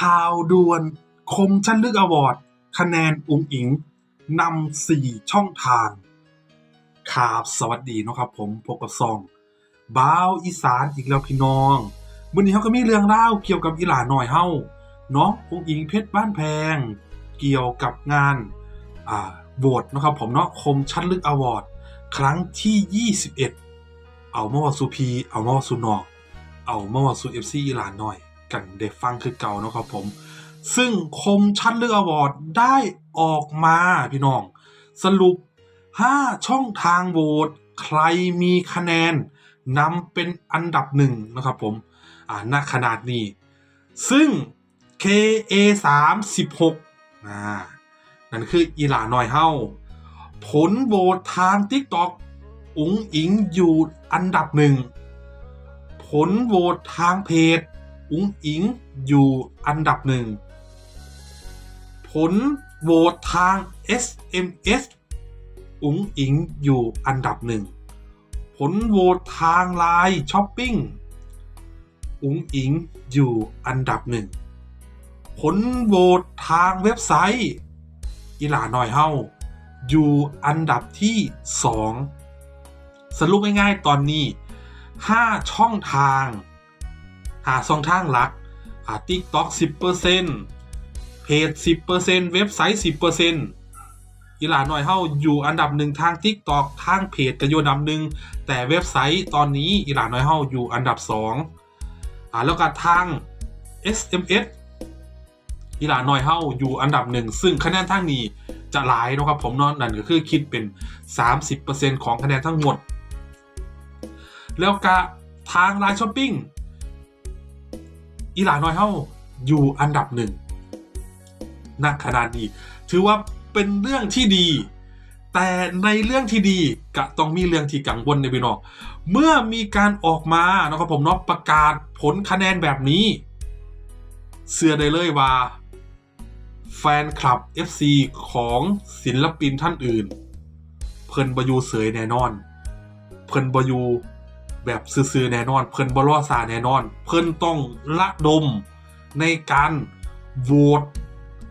ข่าวด่วนคมชั้นลึกอวอร์ดคะแนนอุ้งอิงนำสี่ช่องทางครับสวัสดีนะครับผมพบกับซองบ้าวอีสานอีกแล้วพี่น้องวันนี้เขาก็มีเรื่องเล่าเกี่ยวกับอีหลาหน่อยเฮาเนาะอุ้งอิงเพชรบ้านแพง เกี่ยวกับงานอ่าโหวตนะครับผมเนาะคมชั้นลึกอวอร์ดครั้งที่ 21 เอามาวาสุพี เอามาวาสุนอก เอามาวาสุเอฟซีอีหลานหน่อย กันได้ฟังคือเก่านะครับผม ซึ่งคมชั้นเลือกอวอร์ดได้ออกมาพี่น้อง สรุป 5 ช่องทางโหวตใครมีคะแนนนำเป็นอันดับหนึ่งนะครับผม อ่าณขนาดนี้ ซึ่ง KA 3 16อ่านั่นคืออีหลาน้อยเฮาผลโหวตทาง TikTok อุ๋งอิงอยู่อันดับหนึ่ง ผลโหวตทางเพจ อุ๋งอิงอยู่อันดับหนึ่ง ผลโหวตทาง SMS อุ๋งอิงอยู่อันดับหนึ่ง ผลโหวตทางไลน์ช้อปปิ้งอุ๋งอิงอยู่อันดับหนึ่ง ผลโหวตทางเว็บไซต์ อีหลาหน่อยเฮาอยู่อันดับที่ 2 สรุปง่ายๆตอนนี้ 5 ช่องทาง หาช่องทางหลักอ่า TikTok 10%เพจ 10%เว็บไซต์ 10%อีหลาหน่อยเฮาอยู่อันดับหนึ่งทาง TikTok ทางเพจก็อยู่อันดับหนึ่งแต่เว็บไซต์ตอนนี้อีหลาหน้อยเฮาอยู่อันดับ2อ่าแล้วก็ทาง SMS อีหลาหน้อยเฮาอยู่อันดับหนึ่งซึ่งคะแนนทางนี้จะหลายนะครับผมเนาะนั่นก็คือคิดเป็น 30%ของคะแนนทั้งหมด แล้วก็ทางไลน์ช้อปปิ้ง อีหลาน้อยเฮาอยู่อันดับหนึ่งณขนาดนี้ ถือว่าเป็นเรื่องที่ดี แต่ในเรื่องที่ดีก็ต้องมีเรื่องที่กังวลในพี่น้องเมื่อมีการออกมานะครับผมเนาะประกาศผลคะแนนแบบนี้เชื่อได้เลยว่า แฟนคลับ FC ของศิลปินท่านอื่น เพิ่นบอยูเสยแน่นอน เพิ่นบอยู แบบซื่อๆแน่นอน เพิ่นบล่อซาแน่นอน เพิ่นต้องระดมในการโหวต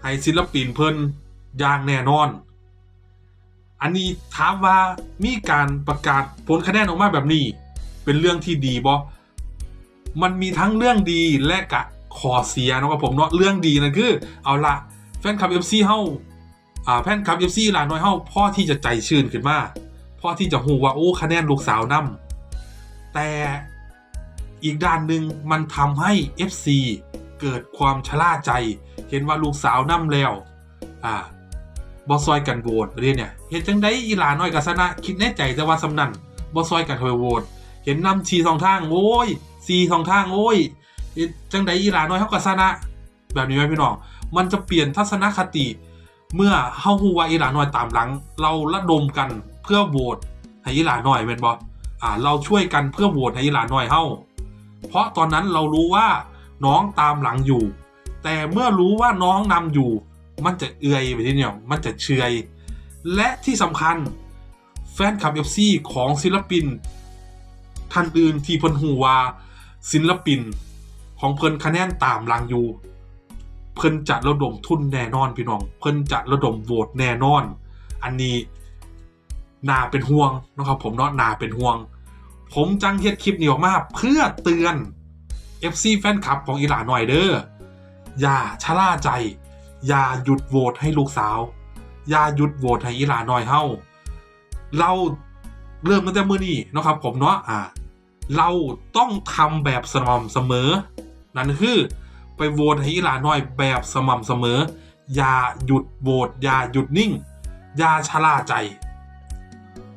ให้ศิลปินเพิ่นอย่างแน่นอน อันนี้ถามว่ามีการประกาศผลคะแนนออกมาแบบนี้ เป็นเรื่องที่ดีบ่มันมีทั้งเรื่องดีและกะขอเสียนะครับผมเนาะเรื่องดีนั่นคือ เอาละแฟนคลับ FC เฮาอ่าแฟนคลับ FC หลานน้อยเฮาพ่อที่จะใจชื่นขึ้นมาพ่อที่จะฮูว่าโอ้คะแนนลูกสาวนํ แต่อีกด้านหนึ่งมันทำให้ FC เกิดความชะล่าใจ เห็นว่าลูกสาวนํแล้ว อ่าบอซอยกันโหวตเรียนเนี่ยเห็นจังได้อีหลาน้อยกับสนะคิดในใจแต่ว่าสำนันบอซอยกันเฮโหวตเห็นนำชีสองทางโอ้ยซีสองทางโอ้ยจังได้อีหลาน้อยเขากับสนะ แบบนี้ไหมพี่น้องมันจะเปลี่ยนทัศนคติ เมื่อเฮาฮูว่าอีหลาน้อยตามหลัง เราระดมกันเพื่อโหวตให้อีหลาน้อยเป็นบอาเราช่วยกันเพื่อโหวตให้หลาน้อยเฮ้าเพราะตอนนั้นเรารู้ว่าน้องตามหลังอยู่ แต่เมื่อรู้ว่าน้องนำอยู่ มันจะเอื่อยไปที่เนี่ยมันจะเชยและที่สำคัญแฟนคลับ FC ของศิลปินท่านอื่นที่เพิ่นฮู้ว่าศิลปินของเพิ่นคะแนนตามหลังอยู่ เพิ่นจะระดมทุนแน่นอนพี่น้อง เพิ่นจะระดมโหวตแน่นอน อันนี้ นาเป็นห่วงนะครับผมเนาะนาเป็นห่วง ผมจังเฮ็ดคลิปนี้ออกมาเพื่อเตือน FC แฟนคลับของอีหลาหน่อยเด้ออย่าชะล่าใจ อย่าหยุดโหวตให้ลูกสาว อย่าหยุดโหวตให้อีหลาหน่อยเฮาเราเริ่มตั้งแต่มื้อนี้นะครับผมเนาะอ่าเราต้องทำแบบสม่ำเสมอ นั่นคือไปโหวตให้อีหลาน้อยแบบสม่ำเสมอ อย่าหยุดโหวตอย่าหยุดนิ่ง อย่าชะล่าใจ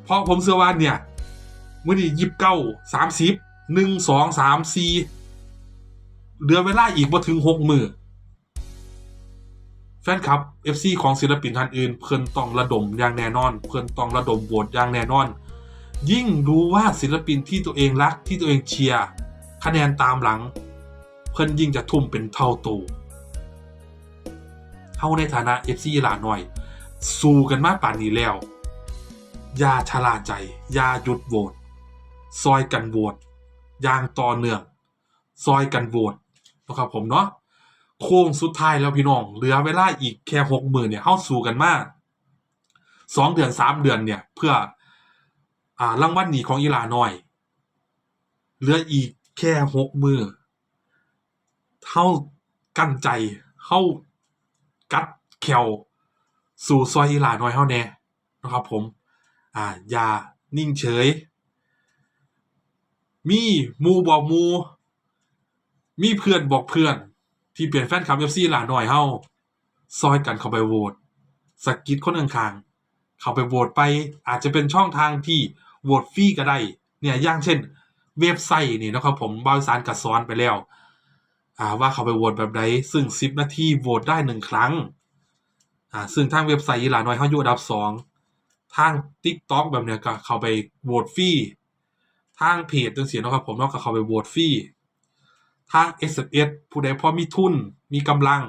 เพราะผมเชื่อว่าเนี่ยมื่อนี้ยิบเก้าสามสิบหนึ่งสองสามสี่เหลือเวลาอีกบ่ถึงหกมือแฟนคลับ FC ของศิลปินท่านอื่น เพิ่นต้องระดมอย่างแน่นอน เพิ่นต้องระดมโหวตอย่างแน่นอน ยิ่งรู้ว่าศิลปินที่ตัวเองรักที่ตัวเองเชียร์คะแนนตามหลัง เพิ่นยิ่งจะทุ่มเป็นเท่าตัวเฮาในฐานะ FC หลาหน่อย สู้กันมาป่านนี้แล้ว ยาชลาใจ ยาหยุดโหวตซอยกันโหวตยางต่อเนื่อง ซอยกันโหวตนะครับผมเนาะโค้งสุดท้ายแล้วพี่น้อง เหลือเวลาอีกแค่หกหมื่นเนี่ยเข้าสู่กันมากสองเดือนสามเดือนเนี่ย เพื่ออ่ารางวัลหนีของอีหลาน้อย เหลืออีกแค่หกมือเท่ากั้นใจเข้ากัดแขวสู่ซอยอีหลาน้อยเฮาแน่นะครับผม อ่าอย่านิ่งเฉย มีมูบอกมูมีเพื่อนบอกเพื่อน ที่เป็นแฟนคลับ FC หลาน้อยเฮาซอยกันเข้าไปโหวตสกกิดคนข้างๆเข้าไปโหวตไปอาจจะเป็นช่องทางที่โหวตฟรีก็ได้ เนี่ยอย่างเช่น เว็บไซต์นี่นะครับผมบริษัทกัสอนไปแล้วอ่าว่าเขาไปโหวตแบบใดซึ่ง 10 นาทีโหวตได้หนึ่งครั้งอ่าซึ่งทางเว็บไซต์อีหลาน้อยเฮาอยู่อันดับ2 ทาง TikTok แบบเนี้ยก็เข้าไปโหวตฟรีทางเพจจังซี่เนาะครับผมเนาะก็เข้าไปโหวตฟรีทาง SMS ผู้ใดพอมีทุนมีกำลัง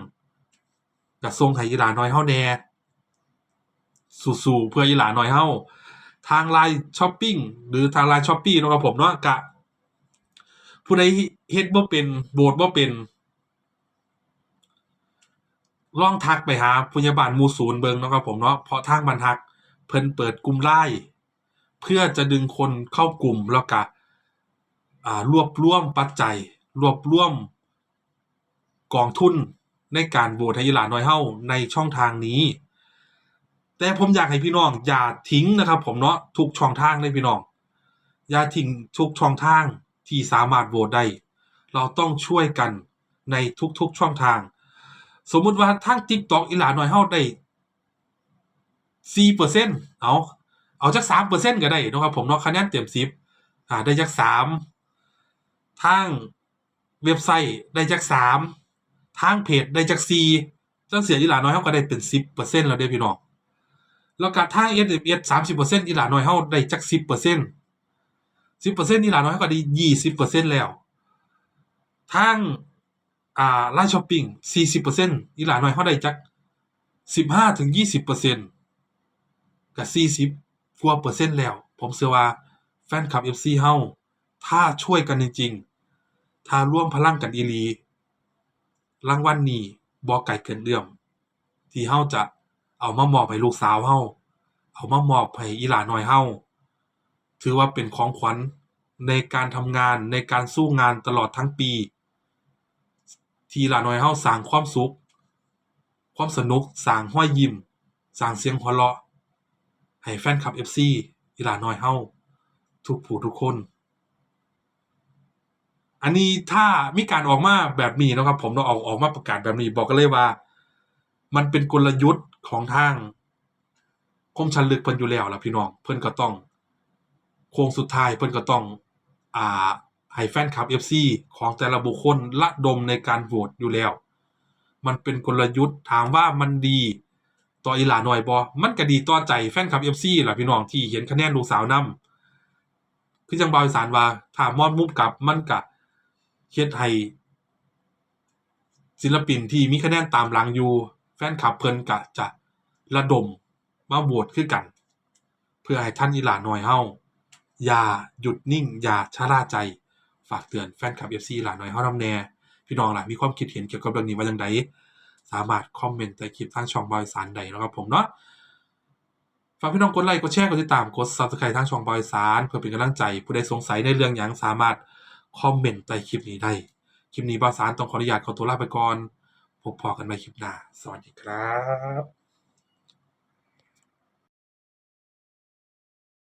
ก็ส่งให้อีหลาน้อยเฮาแน่สู้ๆเพื่ออีหลาน้อยเฮาทาง Line Shopping หรือทาง Line Shopee เนาะครับผมเนาะก็ผู้ใดเฮ็ดบ่เป็นโหวตบ่เป็นลองทักไปหาพยาบาลมูศูนย์เบิงเนาะครับผมเนาะเพราะทางบรรทัก เพิ่นเปิดกลุ่มไลน์เพื่อจะดึงคนเข้ากลุ่มแล้วก็อ่ารวบรวมปัจจัย รวบรวมกองทุนในการโหวตให้หลาน้อยเฮาในช่องทางนี้ แต่ผมอยากให้พี่น้อง อย่าทิ้งนะครับ ผมเนาะทุกช่องทางเลยพี่น้อง อย่าทิ้งทุกช่องทางที่สามารถโหวตได้เราต้องช่วยกันในทุกๆช่องทาง สมมุติว่าทาง TikTok อีหลาน้อยเฮาได้ สี่เปอร์เซ็นต์เอาเอาจากสามเปอร์เซ็นต์ก็ได้นะครับผมเนาะคะแนนเต็มสิบอ่าได้จากสามทางเว็บไซต์ได้จากสามทางเพจได้จากสี่จังเสียอีหลาน้อยเขาก็ได้เป็นสิบเปอร์เซ็นต์แล้วเด้พี่น้องแล้วก็ทางเอสเอสสามสิบเปอร์เซ็นต์อีหลาน้อยเขาได้จากสิบเปอร์เซ็นต์สิบเปอร์เซ็นต์อีหลาน้อยเขาก็ได้ยี่สิบเปอร์เซ็นต์แล้วทางอ่าไลานช้อปปิ้งสี่สิบเปอร์เซ็นต์อีหลาน้อยเขาได้จากสิบห้าถึงยี่สิบเปอร์เซ็นต์ ก็40กว่าเปอร์เซ็นต์แล้ว ผมเชื่อว่าแฟนคลับ FC เฮาถ้าช่วยกันจริงๆ ถ้าร่วมพลังกันอีลีรางวัลนี้บ่ไกลเกินเอื้อมที่เฮาจะเอามามอบให้ลูกสาวเฮาเอามามอบให้อีหลาน้อยเฮาถือว่าเป็นของขวัญในการทำงานในการสู้งานตลอดทั้งปี ที่หลาน้อยเฮาสร้างความสุข ความสนุกสร้างรอยยิ้มสร้างเสียงหัวเราะ ให้แฟนคลับ FC อีหลาน้อยเฮาทุกผู้ทุกคน อันนี้ถ้ามีการออกมาแบบนี้นะครับ ผมเนาออกออกมาประกาศแบบนี้บอกกันเลยว่า มันเป็นกลยุทธ์ของทางคมชันลึกเพิ่นอยู่แล้วล่ะพี่น้องเพิ่นก็ต้อง โค้งสุดท้ายเพิ่นก็ต้อง อ่าให้แฟนคลับ FC ของแต่ละบุคคลระดมในการโหวตอยู่แล้ว มันเป็นกลยุทธ์ถามว่ามันดี ต่ออีหลาหน้อยบ่มันก็ดีต่อใจแฟนคลับ FC ล่ะพี่น้องที่เห็นคะแนนลูกสาวนำคือจังบาวอีสานว่าถ้ามอนมุมกลับมันก็เฮ็ดให้ศิลปินที่มีคะแนนตามหลังอยู่ แฟนคลับเพิ่นก็จะระดมมาโหวตคือกัน เพื่อให้ท่านอีหลาหน้อยเฮาอย่าหยุดนิ่ง อย่าชะล่าใจ ฝากเตือนแฟนคลับ FC หลาน้อยเฮานำแน่พี่น้องล่ะมีความคิดเห็นเกี่ยวกับเรื่องนี้ว่าจังไดสามารถคอมเมนต์ใต้คลิปทางช่องบอยสารใดนะครับผมเนาะฝากพี่น้องกดไลค์กดแชร์กดติดตามกด Subscribe ทางช่องบอยสารเพื่อเป็นกำลังใจผู้ใดสงสัยในเรื่องอย่างสามารถคอมเมนต์ใต้คลิปนี้ได้คลิปนี้บอยสารต้องขออนุญาตขอตัวลาไปก่อนพบพอกันใหม่คลิปหน้า สวัสดีครับ